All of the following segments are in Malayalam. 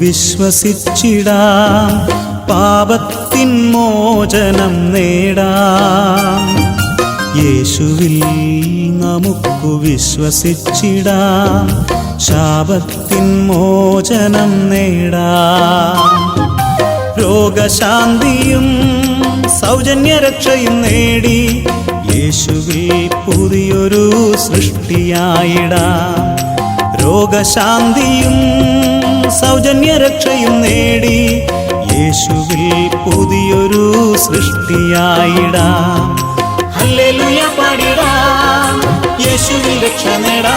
വിശ്വസിച്ചിടാം. പാപത്തിൻ മോചനം നേടാം. യേശുവിൽ നമുക്കു വിശ്വസിച്ചിടാം. ശാപത്തിൻ മോചനം നേടാം. രോഗശാന്തിയും സൗജന്യരക്ഷയും നേടി യേശുവിൽ പുതിയൊരു സൃഷ്ടിയായിടാം. രോഗശാന്തിയും സൗജന്യരക്ഷയും നേടി യേശുവിൽ പുതിയൊരു സൃഷ്ടിയായിടാം. ഹല്ലേലൂയ പാടിടാം. യേശുവിൽ രക്ഷ നേടാ.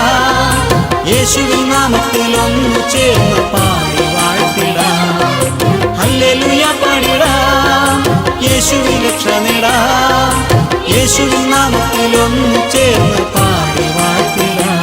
യേശുവിൽ നാമത്തിൽ ഒന്നു ചേർന്ന് പാടി വാഴ്ത്തിടാം. ഹല്ലേലൂയ പാടിടാം. യേശുവിൽ രക്ഷ നേടാ. യേശുവിൻ നാമത്തിൽ ഒന്നു ചേർന്ന് പാടി വാഴ്ത്തിടാം.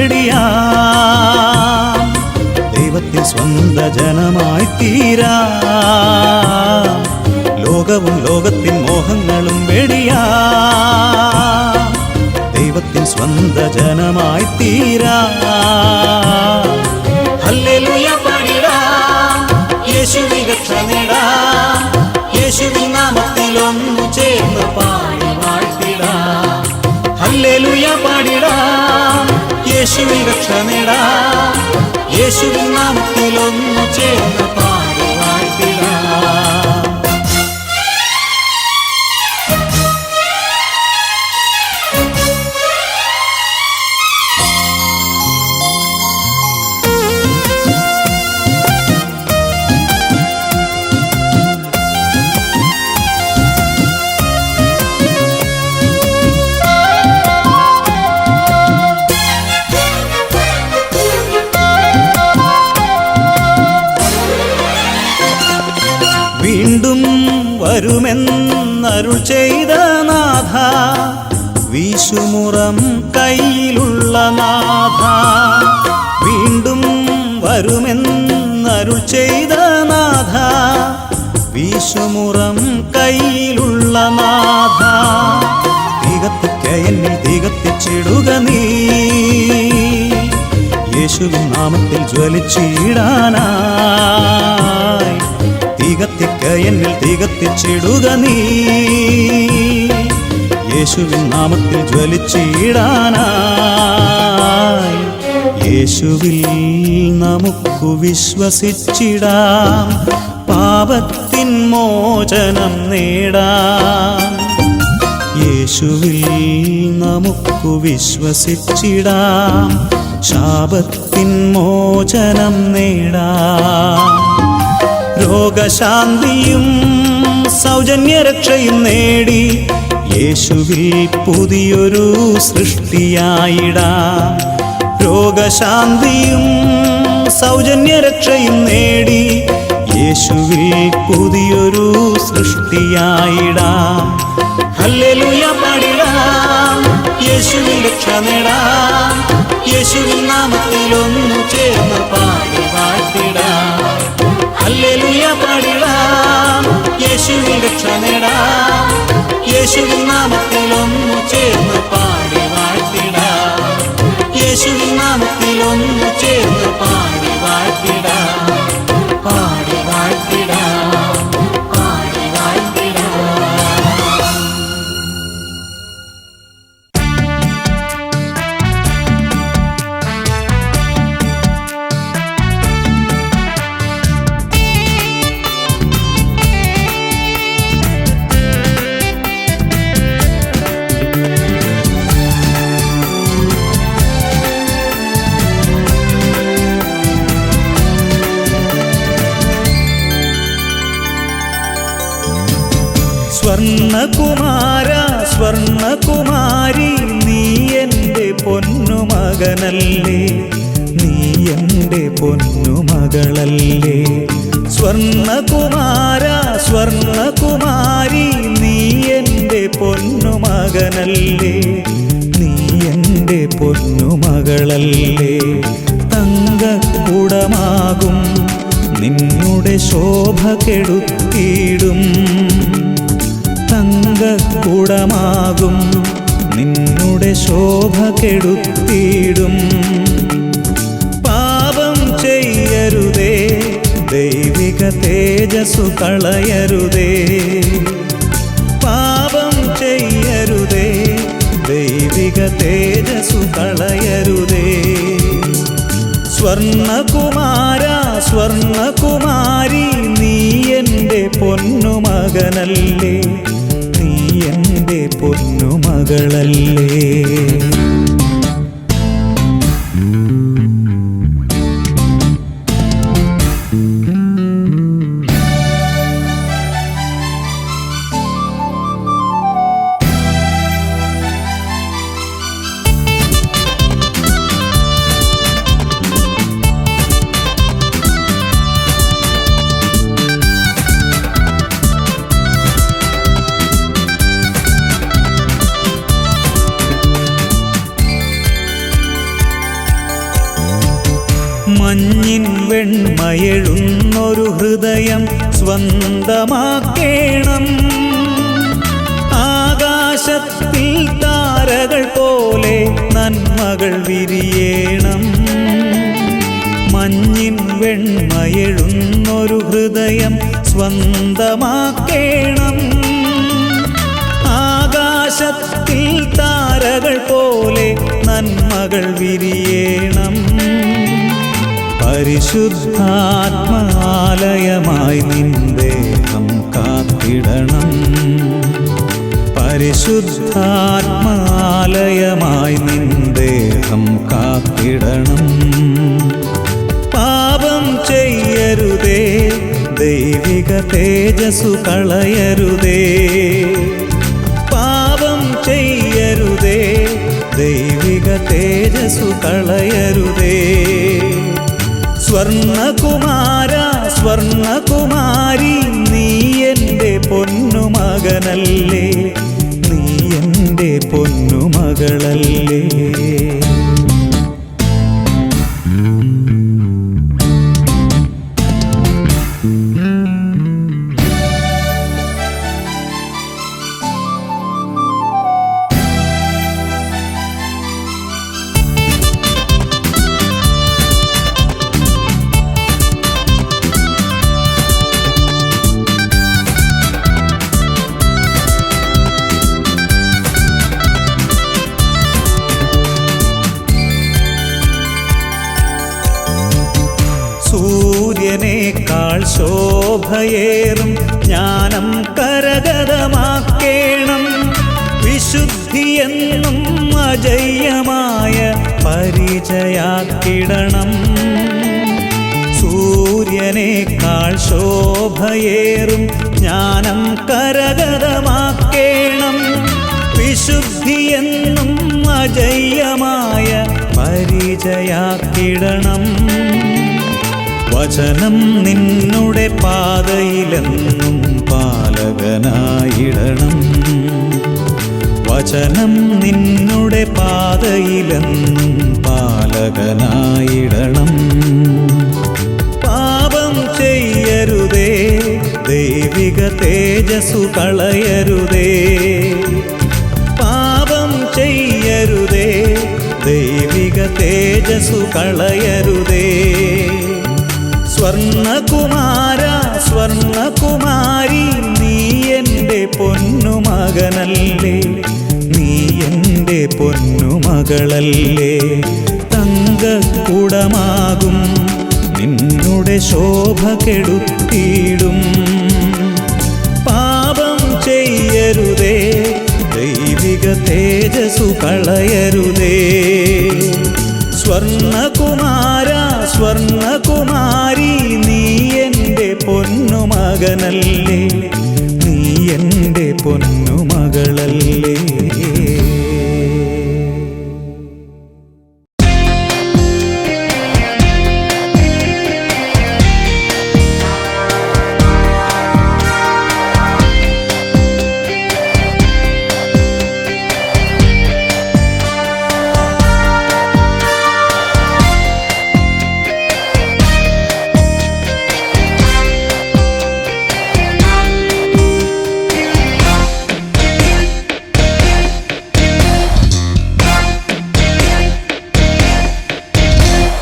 വെടിയാം ദൈവത്തിൻ സ്വന്ത ജനമായി തീരാ. ലോകവും ലോകത്തിൻ മോഹങ്ങളും വെടിയാ. ദൈവത്തിൻ സ്വന്ത ജനമായി തീരാ. യേശുവിൻ നാമത്തിൽ യേശുവിൽ രക്ഷ നേടാം. യേശുവിൻ നാമത്തിൽ ഒന്നു ചേർന്ന് വീശുമുറം കയ്യിലുള്ള നാഥ. വീണ്ടും വരുമെന്നരുൾ ചെയ്ത നാഥ. വിശുമുറം കയ്യിലുള്ള നാഥ. തികത്തിക്ക എന്നിൽ തികത്തിച്ചിടുക നീ. യേശുവിൻ നാമത്തിൽ ജ്വലിച്ചിടാനായി. തികത്തിക്ക എന്നിൽ തികത്തിച്ചിടുക നീ. യേശുവിൻ നാമത്തിൽ ജ്വലിച്ചിടാനായി. യേശുവിൽ നമുക്കു വിശ്വസിച്ചിടാം. പാപത്തിൻ മോചനം നേടാം. യേശുവിൽ നമുക്കു വിശ്വസിച്ചിടാം. ശാപത്തിൻ മോചനം നേടാം. രോഗശാന്തിയും സൗജന്യരക്ഷയും നേടി. യേശുവിൽ പുതിയൊരു സൃഷ്ടിയായിടാ. രോഗശാന്തിയും സൗജന്യ സൗജന്യരക്ഷയും നേടി. യേശുവിൽ പുതിയൊരു സൃഷ്ടിയായിടാ. ഹല്ലേലൂയ പാടിടാം. യേശുവിൽ രക്ഷ നേടാം. യേശുവിൻ നാമത്തിലൊന്നു ചേർന്ന് യേശുവിൻ രക്ഷ നേടാം യേശുവിൻ നാമത്തിൽ ഒന്നു ചേർന്ന് പാടി വാഴ്ത്തിടാം. യേശുവിൻ നാമത്തിൽ ഒന്നു ചേർന്ന് പാടി വാഴ്ത്തിടാം. സ്വർണകുമാര സ്വർണകുമാരി നീ എന്റെ പൊന്നുമകനല്ലേ. നീ എന്റെ പൊന്നുമകളല്ലേ. സ്വർണകുമാര സ്വർണകുമാരി നീ എന്റെ പൊന്നുമകനല്ലേ. നീ എന്റെ പൊന്നുമകളല്ലേ. തങ്കക്കുടമാകും നിന്നുടെ ശോഭ കെടുത്തിയിടും തങ്കക്കുടമാകും. നിന്നുടെ ശോഭ കെടുത്തിടും പാപം ചെയ്യരുതേ ദൈവിക തേജസ്സു കളയരുതേ. പാപം ചെയ്യരുതേ ദൈവിക തേജസ്സു കളയരുതേ. സ്വർണകുമാര സ്വർണകുമാരി നീ എന്റെ പൊന്നുമകനല്ലേ. എന്റെ പൊന്നുമകളല്ലേ? സ്വന്തമാക്കേണം. ആകാശത്തിൽ താരകൾ പോലെ നന്മകൾ വിരിയേണം. മഞ്ഞിൻ വെണ്മയെഴുന്നൊരു ഹൃദയം സ്വന്തമാക്കേണം. ആകാശത്തിൽ താരകൾ പോലെ നന്മകൾ വിരിയേണം. പരിശുദ്ധാത്മാലയമായി നിന്ദേഹം കാത്തിടണം. പരിശുദ്ധാത്മാലയമായി നിന്ദേഹം കാത്തിടണം. പാപം ചെയ്യരുതേ ദൈവിക തേജസ്സു കളയരുതേ. പാപം ചെയ്യരുതേ ദൈവിക തേജസ്സു കളയരുതേ. സ്വർണകുമാര സ്വർണകുമാരി നീ എന്റെ പൊന്നുമകനല്ലേ. സൂര്യനേക്കാൾ ശോഭയേറും ജ്ഞാനം കരഗതമാക്കേണം. വിശുദ്ധിയെന്നും അജയ്യമായ പരിചയാക്കിടണം. സൂര്യനേക്കാൾ ശോഭയേറും ജ്ഞാനം കരഗതമാക്കേണം. വിശുദ്ധിയെന്നും അജയ്യമായ പരിചയാക്കിടണം. വചനം നിന്നുടെ പാതയിലെന്നും പാലകനായിടണം. വചനം നിന്നുടെ പാതയിലെന്നും പാലകനായിടണം. പാപം ചെയ്യരുതേ ദൈവിക തേജസ്സു കളയരുതേ. പാപം ചെയ്യരുതേ ദൈവിക തേജസ്സു കളയരുതേ. സ്വർണകുമാര സ്വർണകുമാരി നീ എന്റെ പൊന്നുമകനല്ലേ. നീ എന്റെ പൊന്നുമകളല്ലേ. തങ്കക്കുടമാകും നിന്നുടെ ശോഭ കെടുത്തിയിടും പാപം ചെയ്യരുതേ ദൈവിക തേജസ്സു കളയരുതേ. സ്വർണകുമാര നീ പൊന്നു മകളല്ലേ എന്റെ പൊന്നുമകളല്ലേ?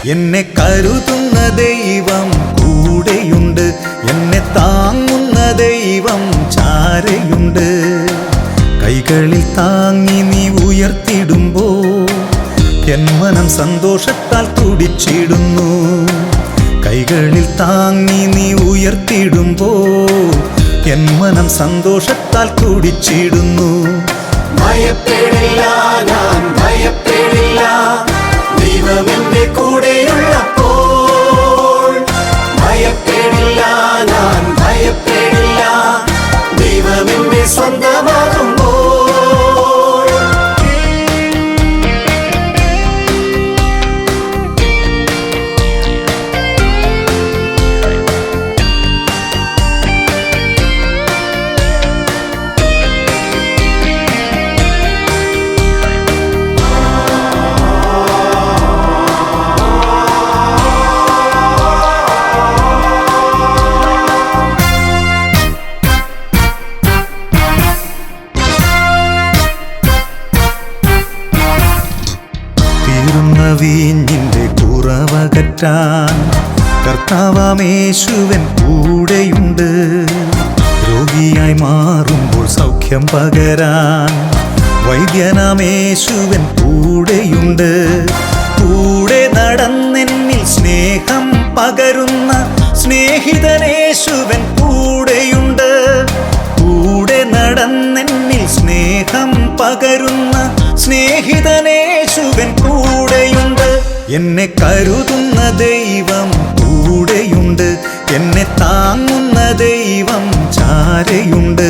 എന്നെ കരുതുന്ന ദൈവം കൂടെയുണ്ട്. എന്നെ താങ്ങുന്ന ദൈവം ചാരയുണ്ട്. കൈകളിൽ താങ്ങി നീ ഉയർത്തിടുമ്പോ എൻ മനം സന്തോഷത്താൽ തുടിച്ചിടുന്നു. കൈകളിൽ താങ്ങി നീ ഉയർത്തിടുമ്പോ എൻ മനം സന്തോഷത്താൽ തുടിച്ചിടുന്നു. ഭയപ്പെടില്ല ഞാൻ ഭയപ്പെടില്ല. ദൈവമെന്റെ കൂടെയുള്ളപ്പോൾ ദൈവമെന്റെ വീഞ്ഞിന്റെ കുറവകറ്റാൻ കർത്താവാമേശുവൻ കൂടെയുണ്ട്. രോഗിയായി മാറുമ്പോൾ സൗഖ്യം പകരാൻ വൈദ്യനാമേശുവൻ കൂടെയുണ്ട്. കൂടെ നടന്നെന്നിൽ സ്നേഹം പകരുന്ന സ്നേഹിതനേശുവൻ കൂടെയുണ്ട്. കൂടെ നടന്നെന്നിൽ സ്നേഹം പകരുന്ന കൂടെയുണ്ട് എന്നെ കരുതുന്ന ദൈവം കൂടെയുണ്ട്. എന്നെ താങ്ങുന്ന ദൈവം ചാരയുണ്ട്.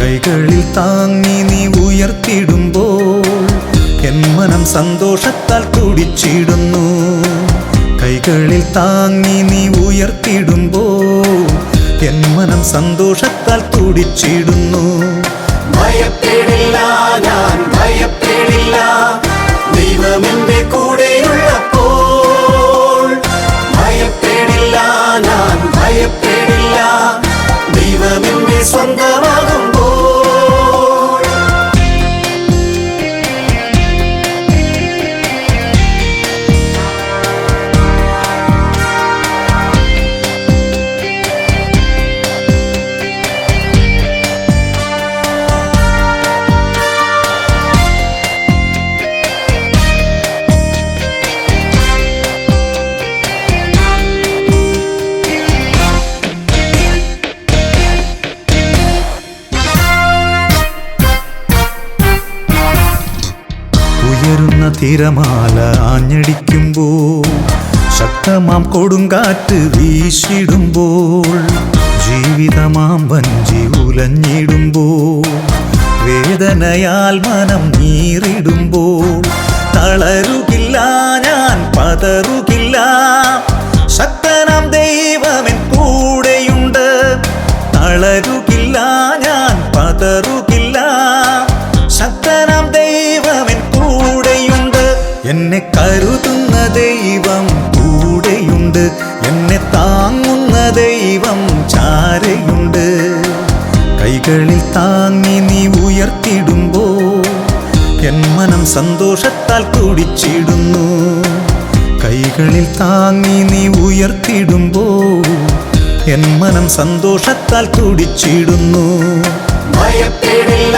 കൈകളിൽ താങ്ങി നീ ഉയർത്തിടുമ്പോൾ എൻ മനം സന്തോഷത്താൽ കുടിച്ചിടുന്നു. കൈകളിൽ താങ്ങി നീ ഉയർത്തിടുമ്പോൾ എൻ മനം സന്തോഷത്താൽ തുടിച്ചിടുന്നു ഭയപ്പെടില്ല ഞാൻ ഭയപ്പെടില്ല ദൈവമെന്റെ ദൈവമെന്റെ സ്വന്തമാകുമ്പോൾ തിരമാല ആഞ്ഞടിക്കുമ്പോൾ ശക്തമാം കൊടുങ്കാറ്റ് വീശിടുമ്പോൾ ജീവിതമാം വഞ്ചി ഉലഞ്ഞിടുമ്പോൾ വേദനയാൽ മനം നീറിടുമ്പോൾ തളരുകില്ല ഞാൻ പതറുകില്ല ദൈവം കൂടെയുണ്ട്. എന്നെ താങ്ങുന്ന ദൈവം ചാരയുണ്ട്. കൈകളിൽ താങ്ങി നീ ഉയർത്തിടുമ്പോ എൻ മനം സന്തോഷത്താൽ കുടിച്ചിടുന്നു. കൈകളിൽ താങ്ങി നീ ഉയർത്തിടുമ്പോ എൻ മനം സന്തോഷത്താൽ തുടിച്ചിടുന്നു ഭയപ്പെടില്ല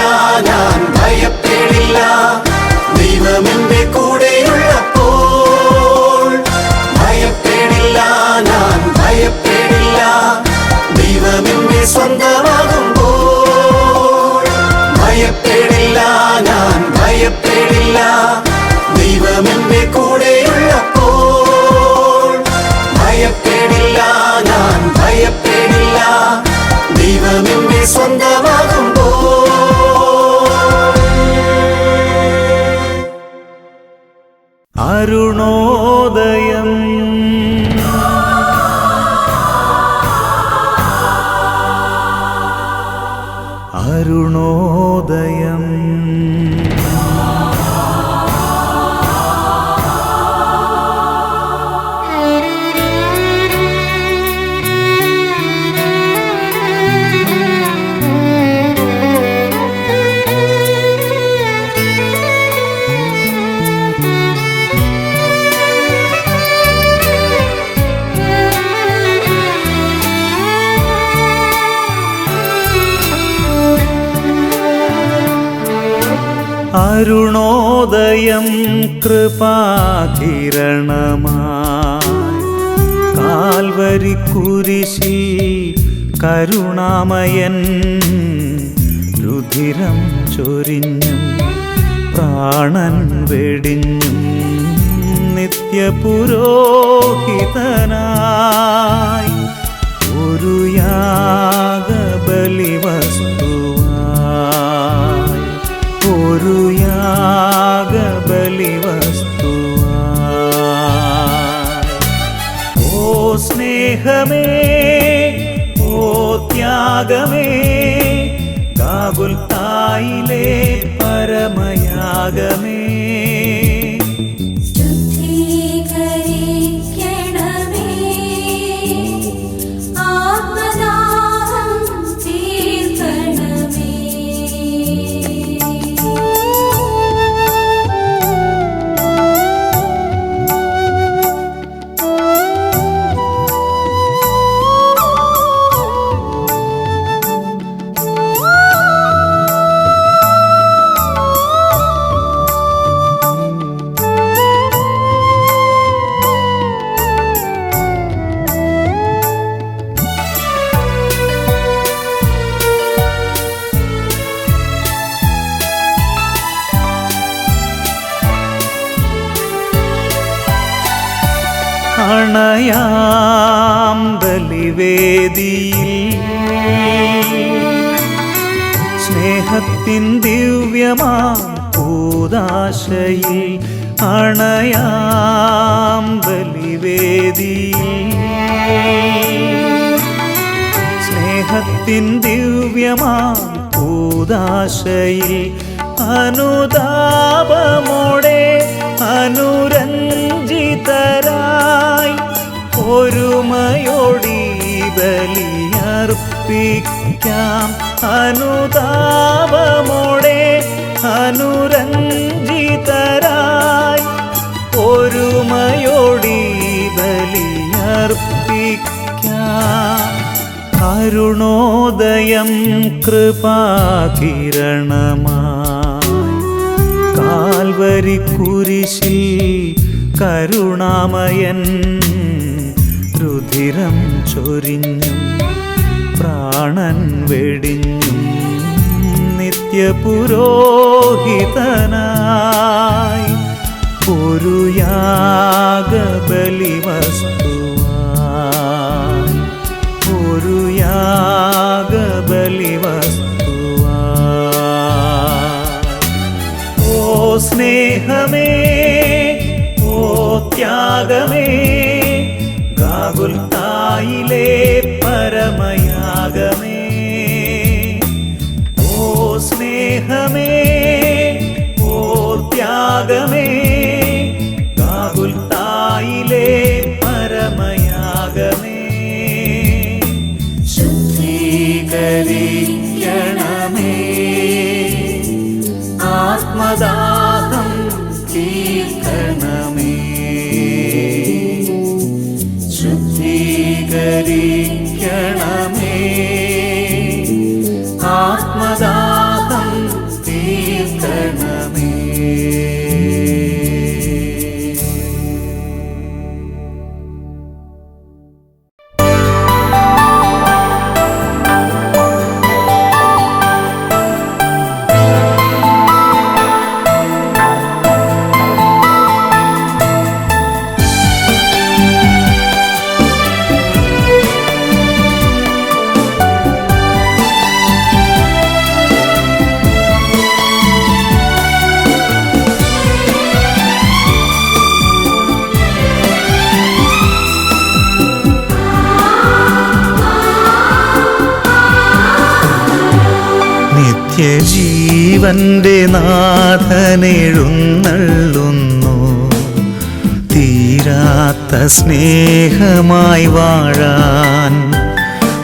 ഞാൻ ഭയപ്പെടില്ല. ദൈവമെന്റെ സ്വന്തമാകുമ്പോൾ ഭയപ്പെടില്ല ഞാൻ ഭയപ്പെടില്ല. ദൈവം കൂടെയുള്ളപ്പോൾ ഭയപ്പെടില്ല ഞാൻ ഭയപ്പെടില്ല. ദൈവം സ്വന്തമാകുമ്പോൾ അരുണോദയ അരുണോദയം കൃപാകിരണമായി. കാൽവരി കുരിശിൽ കരുണാമയൻ രുധിരം ചൊരിഞ്ഞും പ്രാണൻ വെടിഞ്ഞും നിത്യപുരോഹിതനായി. ഒരു യാഗബലി വസ്തുവായി. ഒരു യാഗബലി വസ്തുവായി. ഓ സ്നേഹമേ ഓ ത്യാഗമേ ഗാകുൽ തായിലേ പരമയാഗമേ. കൂതാശയിൽ അണയാം ബലിവേദി. സ്നേഹത്തിൻ ദിവ്യമാം പൂതാശയിൽ അനുതാപമോടെ അനുരഞ്ജിതരായി ഒരുമയോടി ബലിയർപ്പിക്കാം. അനുതാപമോടെ അനുരഞ്ജിതരായി ഒരുമയോടി ബലിയർപ്പിക്കാം. കുരിശിൽ കരുണാമയൻ രുധിരം ചൊരിഞ്ഞും പ്രാണൻ വെടിഞ്ഞും നിത്യപുരോഹിതനായി ഒരു യാഗബലി വസ്തുവായി നിത്യജീവന്റെ നാഥനെഴുന്നള്ളുന്നു. തീരാത്ത സ്നേഹമായി വാഴാൻ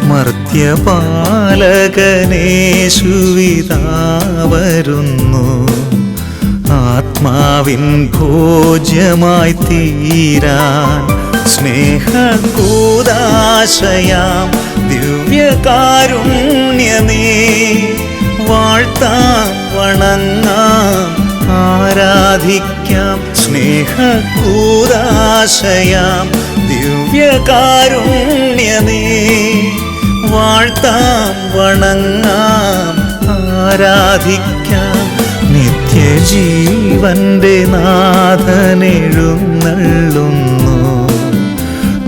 മർത്യപാലകനേശുവിതാ വരുന്നു ആത്മാവിൻ ഭോജ്യമായി തീരാൻ സ്നേഹകൂദാശയാം ദിവ്യകാരുണ്യമേ. വാഴ്ത്താം വണങ്ങാം ആരാധിക്കാം സ്നേഹകൂദാശയാം ദിവ്യകാരുണ്യമേ വാഴ്ത്താം വണങ്ങാം ആരാധിക്കാം നിത്യജീവന്റെ നാഥനെഴുന്നള്ളുന്നു.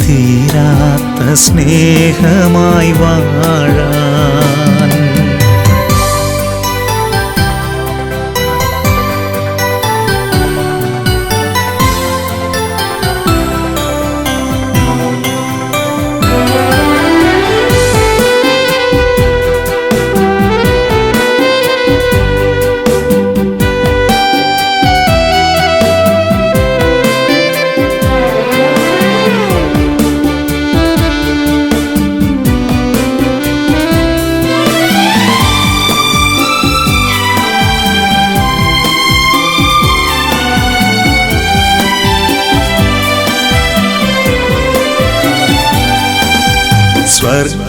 തീരാത്ത സ്നേഹമായി വാഴാൻ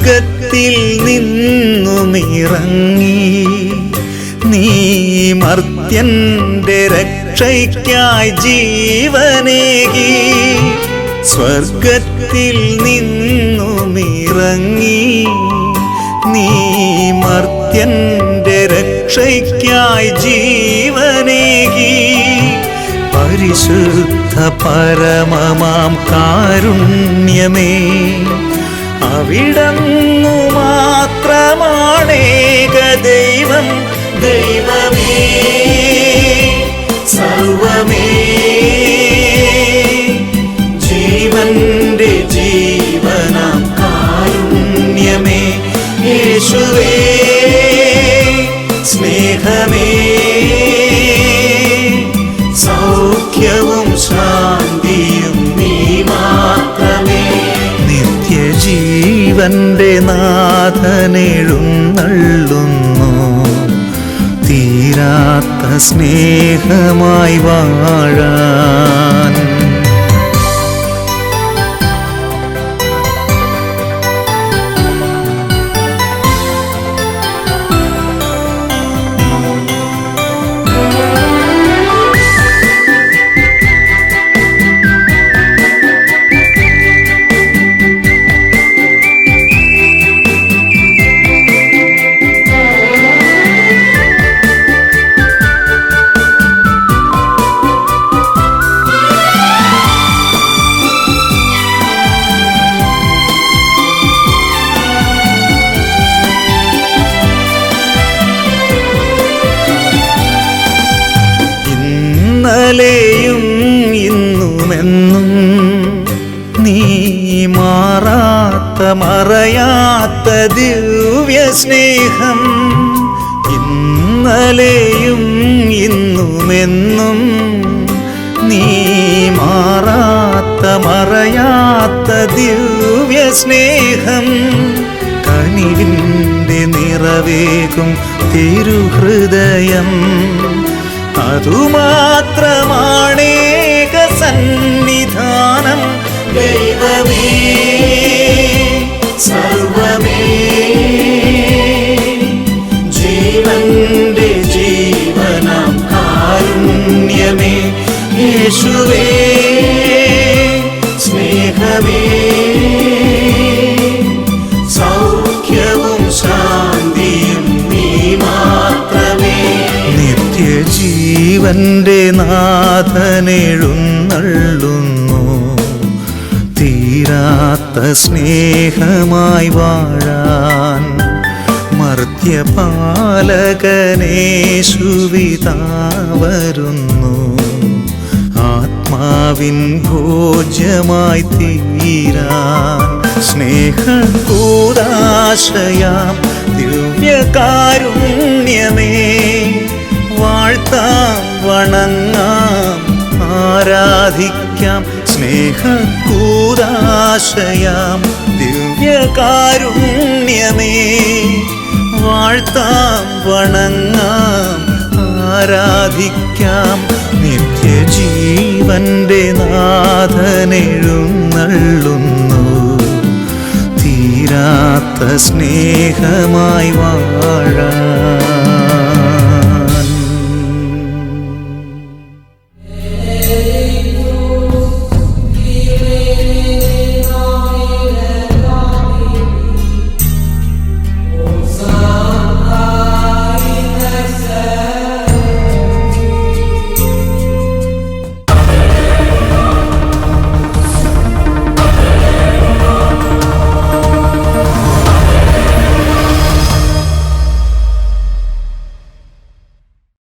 സ്വർഗത്തിൽ നിന്നുമിറങ്ങി നീ മർത്യന്റെ രക്ഷയ്ക്കായി ജീവനേകി. സ്വർഗത്തിൽ നിന്നുമിറങ്ങി നീ മർത്യന്റെ രക്ഷയ്ക്കായി ജീവനേകി. പരിശുദ്ധ പരമമാം കാരുണ്യമേ അവിടന്നു മാത്രമാണേക ദൈവം. ദൈവമേ സർവമേ. ജീവന്റെ ജീവനാം കാരുണ്യമേ. യേശുവേ സ്നേഹമേ. നിത്യജീവന്റെ നാഥനെഴുന്നള്ളുന്നു. തീരാത്ത സ്നേഹമായി വാഴാൻ മറയാത്ത ദിവ്യ സ്നേഹം ഇന്നലെയും ഇന്നുമെന്നും നീ മാറാത്ത മറയാത്ത ദിവ്യ സ്നേഹം കണിവിന്റെ നിറവേകും തിരുഹൃദയം. അതുമാത്രമാണേക സന്നിധാനം. ദൈവമേ സർവമേ. ജീവന്റെ ജീവനാം കാരുണ്യമേ. യേശുവേ സ്നേഹമേ. സൗഖ്യവും ശാന്തിയും നീ മാത്രമേ. നിത്യജീവന്റെ നാഥനെഴുന്നള്ളുന്നു തീരാത്ത സ്നേഹമായി വാഴാൻ മർത്യപാലകനേശുവിതാ വരുന്നു ആത്മാവിൻ ഭോജ്യമായി തീരാൻ സ്നേഹകൂദാശയാം ദിവ്യ ദിവ്യകാരുണ്യമേ. വാഴ്ത്താം വണങ്ങാം ആരാധിക്കാം സ്നേഹക്കൂതാശയാം ദിവ്യകാരുണ്യമേ വാഴ്ത്താം വണങ്ങാം ആരാധിക്കാം നിത്യജീവന്റെ നാഥനെഴുന്നള്ളുന്നു. തീരാത്ത സ്നേഹമായി വാഴാം.